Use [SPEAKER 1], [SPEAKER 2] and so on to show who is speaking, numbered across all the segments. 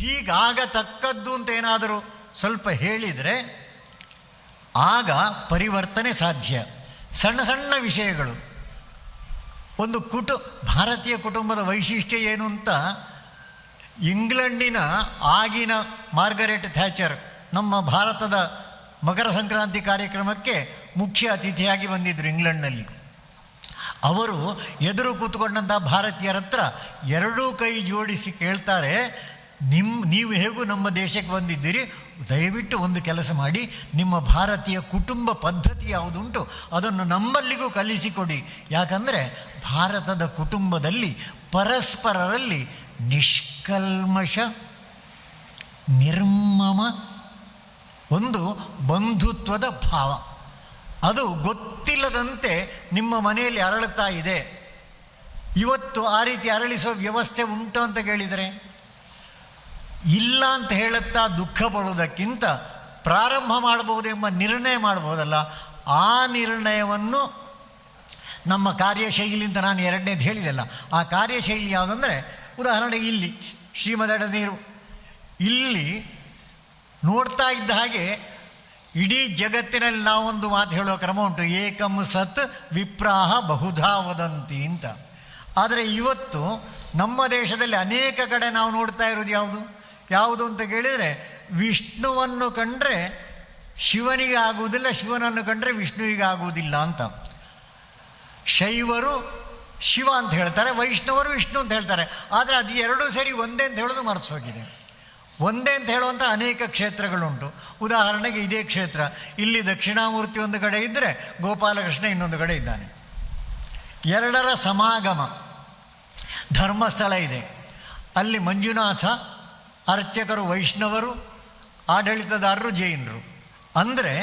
[SPEAKER 1] ಹೀಗಾಗತಕ್ಕದ್ದು ಅಂತ ಏನಾದರೂ ಸ್ವಲ್ಪ ಹೇಳಿದರೆ ಆಗ ಪರಿವರ್ತನೆ ಸಾಧ್ಯ. ಸಣ್ಣ ಸಣ್ಣ ವಿಷಯಗಳು. ಒಂದು ಕುಟು, ಭಾರತೀಯ ಕುಟುಂಬದ ವೈಶಿಷ್ಟ್ಯ ಏನು ಅಂತ ಇಂಗ್ಲೆಂಡಿನ ಆಗಿನ ಮಾರ್ಗರೆಟ್ ಥ್ಯಾಚರ್ ನಮ್ಮ ಭಾರತದ ಮಕರ ಸಂಕ್ರಾಂತಿ ಕಾರ್ಯಕ್ರಮಕ್ಕೆ ಮುಖ್ಯ ಅತಿಥಿಯಾಗಿ ಬಂದಿದ್ದರು ಇಂಗ್ಲೆಂಡ್ನಲ್ಲಿ. ಅವರು ಎದುರು ಕೂತ್ಕೊಂಡಂಥ ಭಾರತೀಯರ ಹತ್ರ ಎರಡೂ ಕೈ ಜೋಡಿಸಿ ಕೇಳ್ತಾರೆ ನಿಮ್ಮ ನೀವು ಹೇಗೂ ನಮ್ಮ ದೇಶಕ್ಕೆ ಬಂದಿದ್ದೀರಿ, ದಯವಿಟ್ಟು ಒಂದು ಕೆಲಸ ಮಾಡಿ, ನಿಮ್ಮ ಭಾರತೀಯ ಕುಟುಂಬ ಪದ್ಧತಿ ಯಾವುದುಂಟು, ಅದನ್ನು ನಮ್ಮಲ್ಲಿಗೂ ಕಲಿಸಿಕೊಡಿ. ಯಾಕಂದರೆ, ಭಾರತದ ಕುಟುಂಬದಲ್ಲಿ ಪರಸ್ಪರರಲ್ಲಿ ನಿಷ್ಕಲ್ಮಶ, ನಿರ್ಮಮ, ಒಂದು ಬಂಧುತ್ವದ ಭಾವ. ಅದು ಗೊತ್ತಿಲ್ಲದಂತೆ ನಿಮ್ಮ ಮನೆಯಲ್ಲಿ ಅರಳುತ್ತಾ ಇದೆ. ಇವತ್ತು ಆ ರೀತಿ ಅರಳಿಸೋ ವ್ಯವಸ್ಥೆ ಉಂಟು ಅಂತ ಕೇಳಿದರೆ? ಇಲ್ಲ ಅಂತ ಹೇಳುತ್ತಾ ದುಃಖ ಪಡುವುದಕ್ಕಿಂತ ಪ್ರಾರಂಭ ಮಾಡಬಹುದೆಂಬ ನಿರ್ಣಯ ಮಾಡಬಹುದಲ್ಲ, ಆ ನಿರ್ಣಯವನ್ನು ನಮ್ಮ ಕಾರ್ಯಶೈಲಿಯಿಂದ ನಾನು ಎರಡನೇದು ಹೇಳಿದೆಲ್ಲ. ಆ ಕಾರ್ಯಶೈಲಿ ಯಾವುದಂದರೆ, ಉದಾಹರಣೆಗೆ ಇಲ್ಲಿ ಶ್ರೀಮದಡ ನೀರು ಇಲ್ಲಿ ನೋಡ್ತಾ ಇದ್ದ ಹಾಗೆ ಇಡೀ ಜಗತ್ತಿನಲ್ಲಿ ನಾವೊಂದು ಮಾತು ಹೇಳೋ ಕ್ರಮ ಉಂಟು. ಏಕಂ ಸತ್ ವಿಪ್ರಾಹ ಬಹುಧಾ ವದಂತಿ ಅಂತ. ಆದರೆ ಇವತ್ತು ನಮ್ಮ ದೇಶದಲ್ಲಿ ಅನೇಕ ಕಡೆ ನಾವು ನೋಡ್ತಾ ಇರೋದು ಯಾವುದು? ಯಾವುದು ಅಂತ ಕೇಳಿದರೆ ವಿಷ್ಣುವನ್ನು ಕಂಡ್ರೆ ಶಿವನಿಗೆ ಆಗುವುದಿಲ್ಲ ಶಿವನನ್ನು ಕಂಡ್ರೆ ವಿಷ್ಣುವಿಗೆ ಆಗುವುದಿಲ್ಲ ಅಂತ. ಶೈವರು ಶಿವ ಅಂತ ಹೇಳ್ತಾರೆ, ವೈಷ್ಣವರು ವಿಷ್ಣು ಅಂತ ಹೇಳ್ತಾರೆ. ಆದರೆ ಅದು ಎರಡೂ ಸೇರಿ ಒಂದೇ ಅಂತ ಹೇಳೋದು ಮರೆಸೋಗಿದೆ ಒಂದೇ ಅಂತ ಹೇಳುವಂಥ ಅನೇಕ ಕ್ಷೇತ್ರಗಳುಂಟು. ಉದಾಹರಣೆಗೆ ಇದೇ ಕ್ಷೇತ್ರ. ಇಲ್ಲಿ ದಕ್ಷಿಣಾಮೂರ್ತಿ ಒಂದು ಕಡೆ ಇದ್ದರೆ ಗೋಪಾಲಕೃಷ್ಣ ಇನ್ನೊಂದು ಕಡೆ ಇದ್ದಾನೆ. ಎರಡರ ಸಮಾಗಮ ಧರ್ಮಸ್ಥಳ ಇದೆ. ಅಲ್ಲಿ ಮಂಜುನಾಥ ಅರ್ಚಕರು, ವೈಷ್ಣವರು, ಆಡಳಿತದಾರರು, ಜೈನರು. ಅಂದರೆ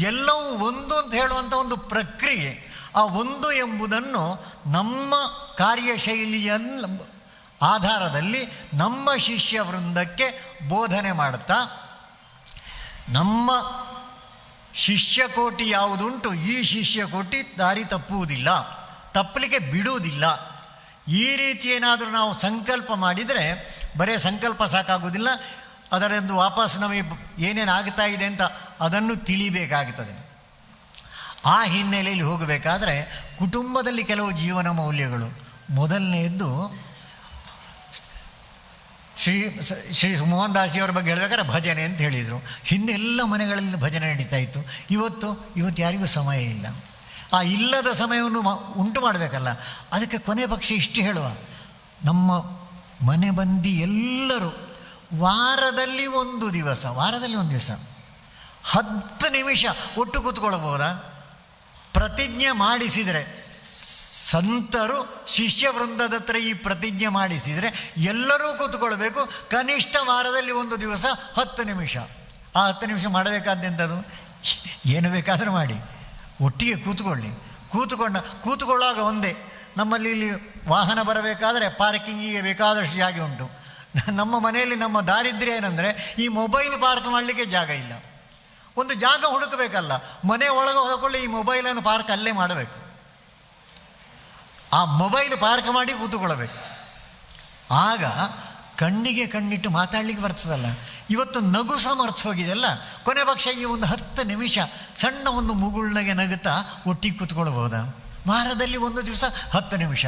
[SPEAKER 1] ಎಲ್ಲವೂ ಒಂದು ಅಂತ ಹೇಳುವಂಥ ಒಂದು ಪ್ರಕ್ರಿಯೆ. ಆ ಒಂದು ಎಂಬುದನ್ನು ನಮ್ಮ ಕಾರ್ಯಶೈಲಿಯನ್ನು ಆಧಾರದಲ್ಲಿ ನಮ್ಮ ಶಿಷ್ಯ ವೃಂದಕ್ಕೆ ಬೋಧನೆ ಮಾಡುತ್ತಾ, ನಮ್ಮ ಶಿಷ್ಯಕೋಟಿ ಯಾವುದುಂಟು, ಈ ಶಿಷ್ಯಕೋಟಿ ದಾರಿ ತಪ್ಪುವುದಿಲ್ಲ, ತಪ್ಪಲಿಕ್ಕೆ ಬಿಡುವುದಿಲ್ಲ. ಈ ರೀತಿ ಏನಾದರೂ ನಾವು ಸಂಕಲ್ಪ ಮಾಡಿದರೆ ಬರೇ ಸಂಕಲ್ಪ ಸಾಕಾಗುವುದಿಲ್ಲ. ಅದರಂದು ವಾಪಸ್ ನಮಗೆ ಏನೇನು ಆಗ್ತಾ ಇದೆ ಅಂತ ಅದನ್ನು ತಿಳಿಬೇಕಾಗುತ್ತದೆ. ಆ ಹಿನ್ನೆಲೆಯಲ್ಲಿ ಹೋಗಬೇಕಾದ್ರೆ ಕುಟುಂಬದಲ್ಲಿ ಕೆಲವು ಜೀವನ ಮೌಲ್ಯಗಳು. ಮೊದಲನೆಯದ್ದು ಶ್ರೀ ಶ್ರೀ ಮೋಹನ್ ದಾಸ್ಜಿಯವರ ಬಗ್ಗೆ ಹೇಳಬೇಕಾದ್ರೆ ಭಜನೆ ಅಂತ ಹೇಳಿದರು. ಹಿಂದೆಲ್ಲ ಮನೆಗಳಲ್ಲಿ ಭಜನೆ ನಡೀತಾ ಇತ್ತು. ಇವತ್ತು ಇವತ್ತು ಯಾರಿಗೂ ಸಮಯ ಇಲ್ಲ. ಆ ಇಲ್ಲದ ಸಮಯವನ್ನು ಉಂಟು ಮಾಡಬೇಕಲ್ಲ. ಅದಕ್ಕೆ ಕೊನೆ ಪಕ್ಷ ಇಷ್ಟು ಹೇಳುವ. ನಮ್ಮ ಮನೆ ಬಂದಿ ಎಲ್ಲರೂ ವಾರದಲ್ಲಿ ಒಂದು ದಿವಸ, ವಾರದಲ್ಲಿ ಒಂದು ದಿವಸ, ಹತ್ತು ನಿಮಿಷ ಒಟ್ಟು ಕೂತ್ಕೊಳ್ಬೋದಾ ಪ್ರತಿಜ್ಞೆ ಮಾಡಿಸಿದರೆ, ಸಂತರು ಶಿಷ್ಯ ವೃಂದದ ಹತ್ರ ಈ ಪ್ರತಿಜ್ಞೆ ಮಾಡಿಸಿದರೆ ಎಲ್ಲರೂ ಕೂತ್ಕೊಳ್ಬೇಕು. ಕನಿಷ್ಠ ವಾರದಲ್ಲಿ ಒಂದು ದಿವಸ ಹತ್ತು ನಿಮಿಷ. ಆ ಹತ್ತು ನಿಮಿಷ ಮಾಡಬೇಕಾದ್ದೆಂಥದ್ದು ಏನು ಬೇಕಾದರೂ ಮಾಡಿ. ಒಟ್ಟಿಗೆ ಕೂತ್ಕೊಳ್ಳಿ. ಕೂತ್ಕೊಂಡ, ಕೂತ್ಕೊಳ್ಳುವಾಗ ಒಂದೇ. ನಮ್ಮಲ್ಲಿ ಇಲ್ಲಿ ವಾಹನ ಬರಬೇಕಾದರೆ ಪಾರ್ಕಿಂಗಿಗೆ ಬೇಕಾದಷ್ಟು ಜಾಗ ಉಂಟು. ನಮ್ಮ ಮನೆಯಲ್ಲಿ ನಮ್ಮ ದಾರಿದ್ರ್ಯ ಏನಂದರೆ ಈ ಮೊಬೈಲ್ ಪಾರ್ಕ್ ಮಾಡಲಿಕ್ಕೆ ಜಾಗ ಇಲ್ಲ. ಒಂದು ಜಾಗ ಹುಡುಕಬೇಕಲ್ಲ, ಮನೆ ಒಳಗೆ ಹೊರಕೊಳ್ಳಿ ಈ ಮೊಬೈಲನ್ನು ಪಾರ್ಕ್ ಅಲ್ಲೇ ಮಾಡಬೇಕು. ಆ ಮೊಬೈಲ್ ಪಾರ್ಕ್ ಮಾಡಿ ಕೂತುಕೊಳ್ಳಬೇಕು. ಆಗ ಕಣ್ಣಿಗೆ ಕಣ್ಣಿಟ್ಟು ಮಾತಾಡಲಿಕ್ಕೆ ಬರ್ತದಲ್ಲ. ಇವತ್ತು ನಗು ಸಹ ಮರ್ತು ಹೋಗಿದೆಯಲ್ಲ, ಕೊನೆ ಪಕ್ಷ ಈ ಒಂದು ಹತ್ತು ನಿಮಿಷ ಸಣ್ಣ ಒಂದು ಮುಗುಳ್ನಗೆ ನಗುತ್ತಾ ಒಟ್ಟಿಗೆ ಕೂತ್ಕೊಳ್ಬೋದಾ? ವಾರದಲ್ಲಿ ಒಂದು ದಿವಸ ಹತ್ತು ನಿಮಿಷ.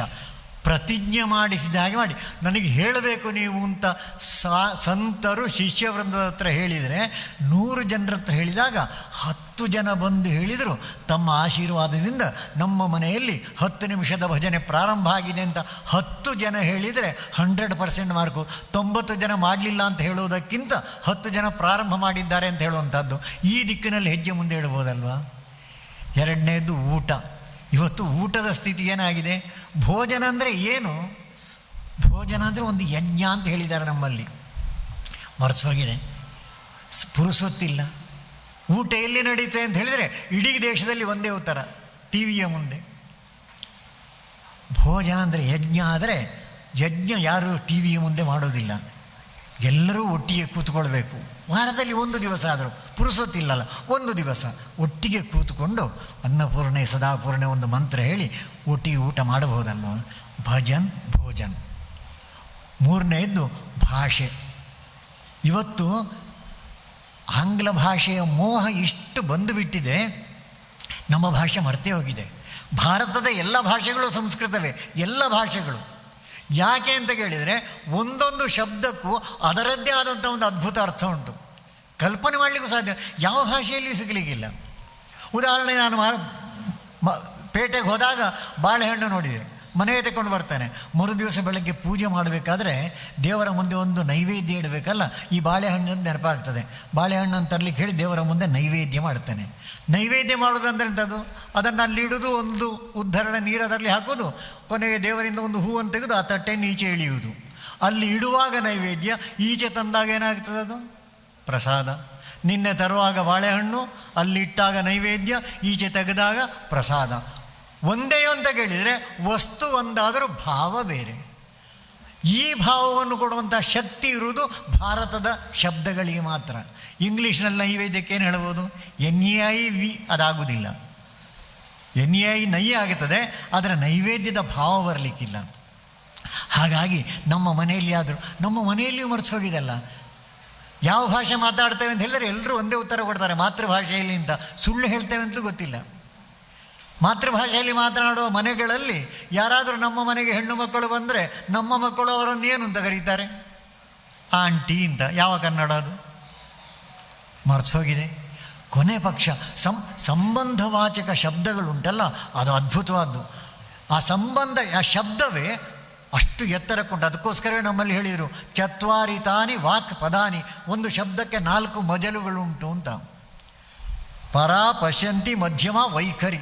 [SPEAKER 1] ಪ್ರತಿಜ್ಞೆ ಮಾಡಿಸಿದ ಹಾಗೆ ಮಾಡಿ. ನನಗೆ ಹೇಳಬೇಕು ನೀವು ಅಂತ ಸಾ, ಸಂತರು ಶಿಷ್ಯವೃಂದದ ಹತ್ರ ಹೇಳಿದರೆ, ನೂರು ಜನರ ಹತ್ರ ಹೇಳಿದಾಗ ಹತ್ತು ಜನ ಬಂದು ಹೇಳಿದರು, ತಮ್ಮ ಆಶೀರ್ವಾದದಿಂದ ನಮ್ಮ ಮನೆಯಲ್ಲಿ ಹತ್ತು ನಿಮಿಷದ ಭಜನೆ ಪ್ರಾರಂಭ ಆಗಿದೆ ಅಂತ ಹತ್ತು ಜನ ಹೇಳಿದರೆ ಹಂಡ್ರೆಡ್ ಪರ್ಸೆಂಟ್ ಮಾರ್ಕು. ತೊಂಬತ್ತು ಜನ ಮಾಡಲಿಲ್ಲ ಅಂತ ಹೇಳುವುದಕ್ಕಿಂತ ಹತ್ತು ಜನ ಪ್ರಾರಂಭ ಮಾಡಿದ್ದಾರೆ ಅಂತ ಹೇಳುವಂಥದ್ದು. ಈ ದಿಕ್ಕಿನಲ್ಲಿ ಹೆಜ್ಜೆ ಮುಂದೆ ಹೇಳ್ಬೋದಲ್ವಾ ಎರಡನೇದು ಊಟ. ಇವತ್ತು ಊಟದ ಸ್ಥಿತಿ ಏನಾಗಿದೆ? ಭೋಜನ ಅಂದರೆ ಏನು? ಭೋಜನ ಅಂದರೆ ಒಂದು ಯಜ್ಞ ಅಂತ ಹೇಳಿದ್ದಾರೆ ನಮ್ಮಲ್ಲಿ. ಮರೆಸೋಗಿದೆ ಪುರುಸೊತ್ತಿಲ್ಲ ಊಟ ಎಲ್ಲಿ ನಡೀತೆ ಅಂತ ಹೇಳಿದರೆ ಇಡೀ ದೇಶದಲ್ಲಿ ಒಂದೇ ಉತ್ತರ. ಟಿ ವಿಯ ಮುಂದೆ. ಭೋಜನ ಅಂದರೆ ಯಜ್ಞ ಆದರೆ ಯಜ್ಞ ಯಾರು ಟಿ ವಿಯ ಮುಂದೆ ಮಾಡೋದಿಲ್ಲ. ಎಲ್ಲರೂ ಒಟ್ಟಿಗೆ ಕೂತ್ಕೊಳ್ಬೇಕು. ವಾರದಲ್ಲಿ ಒಂದು ದಿವಸ ಆದರೂ ಪುರುಸೊತ್ತಿಲ್ಲಲ್ಲ, ಒಂದು ದಿವಸ ಒಟ್ಟಿಗೆ ಕೂತ್ಕೊಂಡು ಅನ್ನಪೂರ್ಣೆ, ಸದಾಪೂರ್ಣೆ ಒಂದು ಮಂತ್ರ ಹೇಳಿ ಒಟ್ಟಿಗೆ ಊಟ ಮಾಡಬಹುದಲ್ವ ಭಜನ್ ಭೋಜನ್. ಮೂರನೆಯದ್ದು ಭಾಷೆ. ಇವತ್ತು ಆಂಗ್ಲ ಭಾಷೆಯ ಮೋಹ ಇಷ್ಟು ಬಂದುಬಿಟ್ಟಿದೆ ನಮ್ಮ ಭಾಷೆ ಮರ್ತೇ ಹೋಗಿದೆ. ಭಾರತದ ಎಲ್ಲ ಭಾಷೆಗಳು ಸಂಸ್ಕೃತವೇ, ಎಲ್ಲ ಭಾಷೆಗಳು. ಯಾಕೆ ಅಂತ ಕೇಳಿದರೆ ಒಂದೊಂದು ಶಬ್ದಕ್ಕೂ ಅದರದ್ದೇ ಆದಂಥ ಒಂದು ಅದ್ಭುತ ಅರ್ಥ ಉಂಟು. ಕಲ್ಪನೆ ಮಾಡಲಿಕ್ಕೂ ಸಾಧ್ಯ. ಯಾವ ಭಾಷೆಯಲ್ಲಿ ಸಿಗಲಿಕ್ಕಿಲ್ಲ. ಉದಾಹರಣೆ ನಾನು ಪೇಟೆಗೆ ಹೋದಾಗ ಬಾಳೆಹಣ್ಣು ನೋಡಿದೆ. ಮನೆಗೆ ತಗೊಂಡು ಬರ್ತಾನೆ. ಮರು ದಿವಸ ಬೆಳಗ್ಗೆ ಪೂಜೆ ಮಾಡಬೇಕಾದ್ರೆ ದೇವರ ಮುಂದೆ ಒಂದು ನೈವೇದ್ಯ ಇಡಬೇಕಲ್ಲ, ಈ ಬಾಳೆಹಣ್ಣು ನೆನಪಾಗ್ತದೆ. ಬಾಳೆಹಣ್ಣನ್ನು ತರಲಿಕ್ಕೆ ಹೇಳಿ ದೇವರ ಮುಂದೆ ನೈವೇದ್ಯ ಮಾಡ್ತಾನೆ. ನೈವೇದ್ಯ ಮಾಡೋದಂದ್ರೆ ಅದು ಅದನ್ನು ಇಡೋದು, ಒಂದು ಉದ್ಧರಣ ನೀರು ಅದರಲ್ಲಿ ಹಾಕೋದು, ಕೊನೆಗೆ ದೇವರಿಂದ ಒಂದು ಹೂವನ್ನು ತೆಗೆದು ಆ ತಟ್ಟೆಯನ್ನು ಈಚೆ ಇಳಿಯುವುದು ಅಲ್ಲಿ ಇಡುವಾಗ ನೈವೇದ್ಯ, ಈಚೆ ತಂದಾಗ ಏನಾಗ್ತದೆ ಅದು ಪ್ರಸಾದ. ನಿನ್ನೆ ತರುವಾಗ ಬಾಳೆಹಣ್ಣು ಅಲ್ಲಿಟ್ಟಾಗ ನೈವೇದ್ಯ, ಈಚೆ ತೆಗೆದಾಗ ಪ್ರಸಾದ. ಒಂದೇ ಅಂತ ಕೇಳಿದರೆ ವಸ್ತು ಒಂದಾದರೂ ಭಾವ ಬೇರೆ. ಈ ಭಾವವನ್ನು ಕೊಡುವಂಥ ಶಕ್ತಿ ಇರುವುದು ಭಾರತದ ಶಬ್ದಗಳಿಗೆ ಮಾತ್ರ. ಇಂಗ್ಲೀಷ್ನಲ್ಲಿ ನೈವೇದ್ಯಕ್ಕೆ ಏನು ಹೇಳ್ಬೋದು? ಎನ್ ಇ ಐ ವಿ ಅದಾಗುವುದಿಲ್ಲ ಎನ್ ಇ ಐ ನೈ ಆಗುತ್ತದೆ, ಆದರೆ ನೈವೇದ್ಯದ ಭಾವ ಬರಲಿಕ್ಕಿಲ್ಲ. ಹಾಗಾಗಿ ನಮ್ಮ ಮನೆಯಲ್ಲಿ ಆದರೂ, ನಮ್ಮ ಮನೆಯಲ್ಲಿಯೂ ಮರೆಸೋಗಿದೆಲ್ಲ ಯಾವ ಭಾಷೆ ಮಾತಾಡ್ತೇವೆ ಅಂತ ಹೇಳಿದರೆ ಎಲ್ಲರೂ ಒಂದೇ ಉತ್ತರ ಕೊಡ್ತಾರೆ ಮಾತೃಭಾಷೆಯಲ್ಲಿ ಅಂತ. ಸುಳ್ಳು ಹೇಳ್ತೇವೆ ಅಂತಲೂ ಗೊತ್ತಿಲ್ಲ. ಮಾತೃಭಾಷೆಯಲ್ಲಿ ಮಾತನಾಡುವ ಮನೆಗಳಲ್ಲಿ ಯಾರಾದರೂ ನಮ್ಮ ಮನೆಗೆ ಹೆಣ್ಣು ಮಕ್ಕಳು ಬಂದರೆ ನಮ್ಮ ಮಕ್ಕಳು ಅವರನ್ನು ಏನು ಅಂತ ಕರೀತಾರೆ? ಆಂಟಿ ಅಂತ. ಯಾವ ಕನ್ನಡ ಅದು? ಮರ್ಸೋಗಿದೆ ಕೊನೆ ಪಕ್ಷ, ಸಂ, ಸಂಬಂಧವಾಚಕ ಶಬ್ದಗಳುಂಟಲ್ಲ? ಅದು ಅದ್ಭುತವಾದ್ದು. ಆ ಸಂಬಂಧ, ಆ ಶಬ್ದವೇ ಅಷ್ಟು ಎತ್ತರಕ್ಕೊಂಡು ಅದಕ್ಕೋಸ್ಕರವೇ ನಮ್ಮಲ್ಲಿ ಹೇಳಿದರು, ಚತ್ವಾರಿ ತಾನಿ, ವಾಕ್ ಪದಾನಿ, ಒಂದು ಶಬ್ದಕ್ಕೆ ನಾಲ್ಕು ಮಜಲುಗಳುಂಟು ಅಂತ. ಪರ ಪಶ್ಯಂತಿ ಮಧ್ಯಮ ವೈಖರಿ.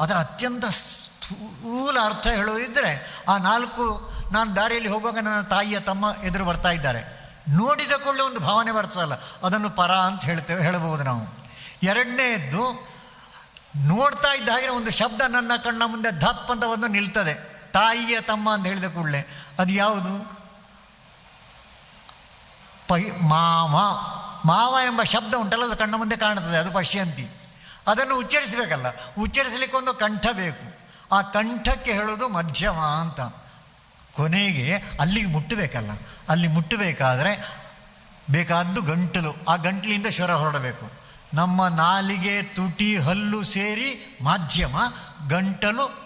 [SPEAKER 1] ಅದರ ಅತ್ಯಂತ ಸ್ಥೂಲ ಅರ್ಥ ಹೇಳೋದಿದ್ದರೆ ಆ ನಾಲ್ಕು, ನಾನು ದಾರಿಯಲ್ಲಿ ಹೋಗುವಾಗ ನನ್ನ ತಾಯಿಯ ತಮ್ಮ ಎದುರು ಬರ್ತಾ ಇದ್ದಾರೆ. ನೋಡಿದ ಕೂಡಲೇ ಒಂದು ಭಾವನೆ ಬರ್ತದಲ್ಲ, ಅದನ್ನು ಪರ ಅಂತ ಹೇಳ್ತೇವೆ ಹೇಳಬಹುದು ನಾವು. ಎರಡನೇದ್ದು, ನೋಡ್ತಾ ಇದ್ದ ಹಾಗೆ ಒಂದು ಶಬ್ದ ನನ್ನ ಕಣ್ಣ ಮುಂದೆ ಧಪ್ ಅಂತ ಒಂದು ನಿಲ್ತದೆ. ತಾಯಿಯ ತಮ್ಮ ಅಂತ ಹೇಳಿದ ಕೂಡಲೇ, ಅದು ಯಾವುದು? ಪೈ, ಮಾವ. ಮಾವ ಎಂಬ ಶಬ್ದ ಉಂಟಲ್ಲ, ಅದು ಕಣ್ಣ ಮುಂದೆ ಕಾಣುತ್ತದೆ, ಅದು ಪಶ್ಯಂತಿ. ಅದನ್ನು ಉಚ್ಚರಿಸಬೇಕಲ್ಲ ಉಚ್ಚರಿಸಲಿಕ್ಕೆ ಒಂದು ಕಂಠ ಬೇಕು. ಆ ಕಂಠಕ್ಕೆ ಹೇಳೋದು ಮಧ್ಯಮ ಅಂತ. ಕೊನೆಗೆ ಅಲ್ಲಿಗೆ ಮುಟ್ಟಬೇಕಲ್ಲ, ಅಲ್ಲಿ ಮುಟ್ಟಬೇಕಾದ್ರೆ ಬೇಕಾದ್ದು ಗಂಟಲು, ಆ ಗಂಟಲಿಂದ ಶ್ವರ ಹೊರಡಬೇಕು. ನಮ್ಮ ನಾಲಿಗೆ ತುಟಿ ಹಲ್ಲು ಸೇರಿ ಮಾಧ್ಯಮ, ಗಂಟಲು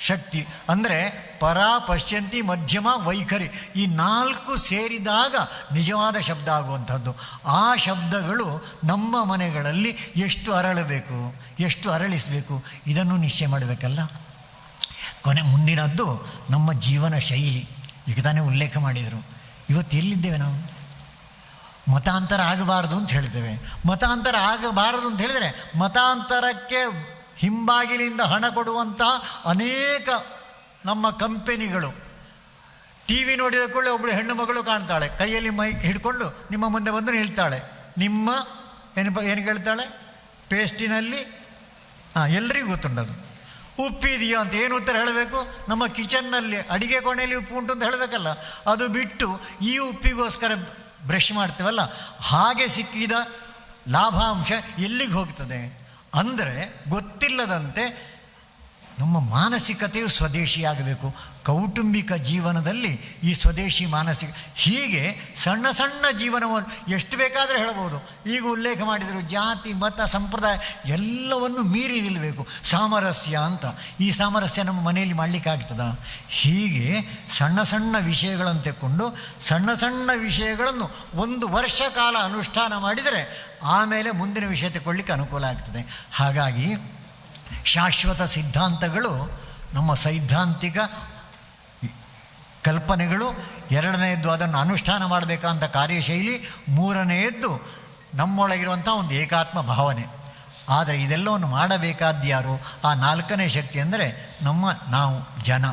[SPEAKER 1] ಶಕ್ತಿ. ಅಂದರೆ ಪರ ಪಶ್ಯಂತಿ ಮಧ್ಯಮ, ವೈಖರಿ ಈ ನಾಲ್ಕು ಸೇರಿದಾಗ ನಿಜವಾದ ಶಬ್ದ ಆಗುವಂಥದ್ದು. ಆ ಶಬ್ದಗಳು ನಮ್ಮ ಮನೆಗಳಲ್ಲಿ ಎಷ್ಟು ಅರಳಬೇಕು, ಎಷ್ಟು ಅರಳಿಸಬೇಕು, ಇದನ್ನು ನಿಶ್ಚಯ ಮಾಡಬೇಕಲ್ಲ. ಕೊನೆ ಮುಂದಿನದ್ದು ನಮ್ಮ ಜೀವನ ಶೈಲಿ. ಈಗ ತಾನೇ ಉಲ್ಲೇಖ ಮಾಡಿದರು. ಇವತ್ತು ಎಲ್ಲಿದ್ದೇವೆ ನಾವು? ಮತಾಂತರ ಆಗಬಾರದು ಅಂತ ಹೇಳ್ತೇವೆ ಮತಾಂತರ ಆಗಬಾರದು ಅಂತ ಹೇಳಿದರೆ ಮತಾಂತರಕ್ಕೆ ಹಿಂಬಾಗಿಲಿಂದ ಹಣ ಕೊಡುವಂಥ ಅನೇಕ ನಮ್ಮ ಕಂಪೆನಿಗಳು. ಟಿ ವಿ ನೋಡಿದ ಕೂಡಲೇ ಒಬ್ಬಳು ಹೆಣ್ಣು ಮಗಳು ಕಾಣ್ತಾಳೆ. ಕೈಯಲ್ಲಿ ಮೈಕ್ ಹಿಡ್ಕೊಂಡು ನಿಮ್ಮ ಮುಂದೆ ಬಂದು ನಿಲ್ತಾಳೆ. ನಿಮ್ಮ ಏನು ಏನು ಕೇಳ್ತಾಳೆ? ಪೇಸ್ಟಿನಲ್ಲಿ ಹಾಂ ಎಲ್ರಿಗೂ ಗೊತ್ತುಂಟದು ಉಪ್ಪಿದೆಯೋ ಅಂತ ಏನು ಉತ್ತರ ಹೇಳಬೇಕು? ನಮ್ಮ ಕಿಚನ್ನಲ್ಲಿ ಅಡಿಗೆ ಕೋಣೆಯಲ್ಲಿ ಉಪ್ಪು ಉಂಟು ಅಂತ ಹೇಳಬೇಕಲ್ಲ. ಅದು ಬಿಟ್ಟು ಈ ಉಪ್ಪಿಗೋಸ್ಕರ ಬ್ರಷ್ ಮಾಡ್ತೇವಲ್ಲ. ಹಾಗೆ ಸಿಕ್ಕಿದ ಲಾಭಾಂಶ ಎಲ್ಲಿಗೆ ಹೋಗ್ತದೆ? ಅಂದರೆ ಗೊತ್ತಿಲ್ಲದಂತೆ ನಮ್ಮ ಮಾನಸಿಕತೆಯು ಸ್ವದೇಶಿಯಾಗಬೇಕು ಕೌಟುಂಬಿಕ ಜೀವನದಲ್ಲಿ ಈ ಸ್ವದೇಶಿ ಮಾನಸಿಕ, ಹೀಗೆ ಸಣ್ಣ ಸಣ್ಣ ಜೀವನವನ್ನು ಎಷ್ಟು ಬೇಕಾದರೂ ಹೇಳಬಹುದು. ಈಗ ಉಲ್ಲೇಖ ಮಾಡಿದರು ಜಾತಿ, ಮತ, ಸಂಪ್ರದಾಯ ಎಲ್ಲವನ್ನು ಮೀರಿ ನಿಲ್ಲಬೇಕು. ಸಾಮರಸ್ಯ ಅಂತ. ಈ ಸಾಮರಸ್ಯ ನಮ್ಮ ಮನೆಯಲ್ಲಿ ಮಾಡಲಿಕ್ಕಾಗ್ತದ ಹೀಗೆ ಸಣ್ಣ ಸಣ್ಣ ವಿಷಯಗಳನ್ನು ತೆಕ್ಕೊಂಡು ಸಣ್ಣ ಸಣ್ಣ ವಿಷಯಗಳನ್ನು ಒಂದು ವರ್ಷ ಕಾಲ ಅನುಷ್ಠಾನ ಮಾಡಿದರೆ ಆಮೇಲೆ ಮುಂದಿನ ವಿಷಯ ತಗೊಳ್ಳಿಕ್ಕೆ ಅನುಕೂಲ ಆಗ್ತದೆ. ಹಾಗಾಗಿ ಶಾಶ್ವತ ಸಿದ್ಧಾಂತಗಳು, ನಮ್ಮ ಸೈದ್ಧಾಂತಿಕ ಕಲ್ಪನೆಗಳು, ಎರಡನೆಯದ್ದು ಅದನ್ನು ಅನುಷ್ಠಾನ ಮಾಡಬೇಕಂತ ಕಾರ್ಯಶೈಲಿ, ಮೂರನೆಯದ್ದು ನಮ್ಮೊಳಗಿರುವಂಥ ಒಂದು ಏಕಾತ್ಮ ಭಾವನೆ. ಆದರೆ ಇದೆಲ್ಲವನ್ನು ಮಾಡಬೇಕಾದ್ದು ಯಾರು? ಆ ನಾಲ್ಕನೇ ಶಕ್ತಿ ಅಂದರೆ ನಮ್ಮ, ನಾವು, ಜನ.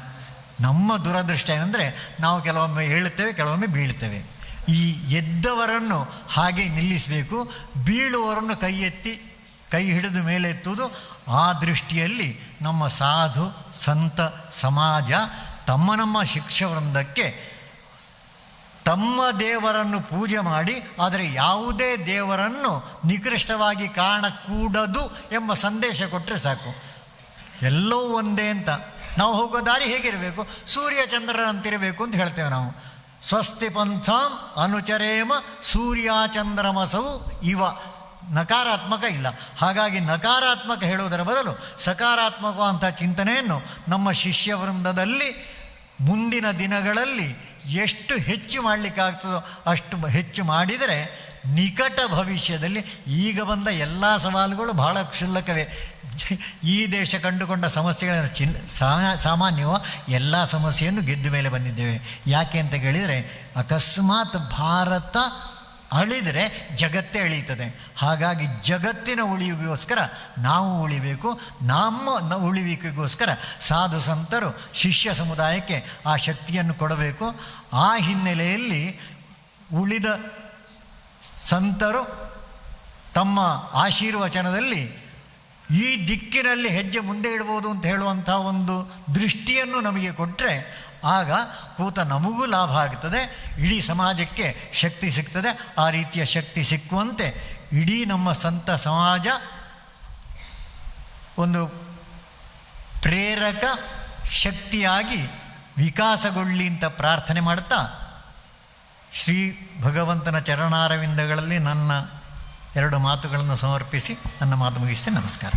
[SPEAKER 1] ನಮ್ಮ ದುರದೃಷ್ಟ ಏನಂದರೆ ನಾವು ಕೆಲವೊಮ್ಮೆ ಹೇಳುತ್ತೇವೆ ಕೆಲವೊಮ್ಮೆ ಬೀಳ್ತೇವೆ ಈ ಎದ್ದವರನ್ನು ಹಾಗೆ ನಿಲ್ಲಿಸಬೇಕು, ಬೀಳುವವರನ್ನು ಕೈ ಎತ್ತಿ ಕೈ ಹಿಡಿದು ಮೇಲೆ ಎತ್ತುವುದು ಆ ದೃಷ್ಟಿಯಲ್ಲಿ ನಮ್ಮ ಸಾಧು, ಸಂತ, ಸಮಾಜ ತಮ್ಮ ನಮ್ಮ ಶಿಕ್ಷವೃಂದಕ್ಕೆ ತಮ್ಮ ದೇವರನ್ನು ಪೂಜೆ ಮಾಡಿ, ಆದರೆ ಯಾವುದೇ ದೇವರನ್ನು ನಿಕೃಷ್ಟವಾಗಿ ಕಾಣಕೂಡದು ಎಂಬ ಸಂದೇಶ ಕೊಟ್ಟರೆ ಸಾಕು. ಎಲ್ಲೋ ಒಂದೇ ಅಂತ. ನಾವು ಹೋಗೋ ದಾರಿ ಹೇಗಿರಬೇಕು? ಸೂರ್ಯ ಚಂದ್ರರಂತಿರಬೇಕು ಅಂತ ಹೇಳ್ತೇವೆ ನಾವು. ಸ್ವಸ್ತಿ ಪಂಥಾಂ ಅನುಚರೇಮ ಸೂರ್ಯಾಚಂದ್ರಮಸವು ಇವ. ನಕಾರಾತ್ಮಕ ಇಲ್ಲ. ಹಾಗಾಗಿ ನಕಾರಾತ್ಮಕ ಹೇಳುವುದರ ಬದಲು ಸಕಾರಾತ್ಮಕವಾದಂಥ ಚಿಂತನೆಯನ್ನು ನಮ್ಮ ಶಿಷ್ಯ ವೃಂದದಲ್ಲಿ ಮುಂದಿನ ದಿನಗಳಲ್ಲಿ ಎಷ್ಟು ಹೆಚ್ಚು ಮಾಡಲಿಕ್ಕಾಗ್ತದೋ ಅಷ್ಟು ಹೆಚ್ಚು ಮಾಡಿದರೆ ನಿಕಟ ಭವಿಷ್ಯದಲ್ಲಿ ಈಗ ಬಂದ ಎಲ್ಲ ಸವಾಲುಗಳು ಬಹಳ ಕ್ಷುಲ್ಲಕವೇ. ಈ ದೇಶ ಕಂಡುಕೊಂಡ ಸಮಸ್ಯೆಗಳನ್ನು ಚಿನ್ ಸಾಮಾನ್ಯವೋ ಎಲ್ಲ ಸಮಸ್ಯೆಯನ್ನು ಗೆದ್ದು ಮೇಲೆ ಬಂದಿದ್ದೇವೆ. ಯಾಕೆ ಅಂತ ಕೇಳಿದರೆ ಅಕಸ್ಮಾತ್ ಭಾರತ ಅಳಿದರೆ ಜಗತ್ತೇ ಅಳೀತದೆ ಹಾಗಾಗಿ ಜಗತ್ತಿನ ಉಳಿವಿಗೋಸ್ಕರ ನಾವು ಉಳಿಬೇಕು, ನಮ್ಮ ಉಳಿವಿಕೆಗೋಸ್ಕರ ಸಾಧು ಸಂತರು, ಶಿಷ್ಯ ಸಮುದಾಯಕ್ಕೆ ಆ ಶಕ್ತಿಯನ್ನು ಕೊಡಬೇಕು. ಆ ಹಿನ್ನೆಲೆಯಲ್ಲಿ ಉಳಿದ ಸಂತರು ತಮ್ಮ ಆಶೀರ್ವಚನದಲ್ಲಿ ಈ ದಿಕ್ಕಿನಲ್ಲಿ ಹೆಜ್ಜೆ ಮುಂದೆ ಇಡ್ಬೋದು ಅಂತ ಹೇಳುವಂಥ ಒಂದು ದೃಷ್ಟಿಯನ್ನು ನಮಗೆ ಕೊಟ್ಟರೆ ಆಗ ಕೂತ ನಮಗೂ ಲಾಭ ಆಗ್ತದೆ, ಇಡೀ ಸಮಾಜಕ್ಕೆ ಶಕ್ತಿ ಸಿಗ್ತದೆ, ಆ ರೀತಿಯ ಶಕ್ತಿ ಸಿಕ್ಕುವಂತೆ ಇಡೀ ನಮ್ಮ ಸಂತ ಸಮಾಜ ಒಂದು ಪ್ರೇರಕ ಶಕ್ತಿಯಾಗಿ ವಿಕಾಸಗೊಳ್ಳಿ ಅಂತ ಪ್ರಾರ್ಥನೆ ಮಾಡ್ತಾ, ಶ್ರೀ ಭಗವಂತನ ಚರಣಾರವಿಂದಗಳಲ್ಲಿ ನನ್ನ ಎರಡು ಮಾತುಗಳನ್ನು ಸಮರ್ಪಿಸಿ ನನ್ನ ಮಾತು ಮುಗಿಸ್ತೇನೆ. ನಮಸ್ಕಾರ.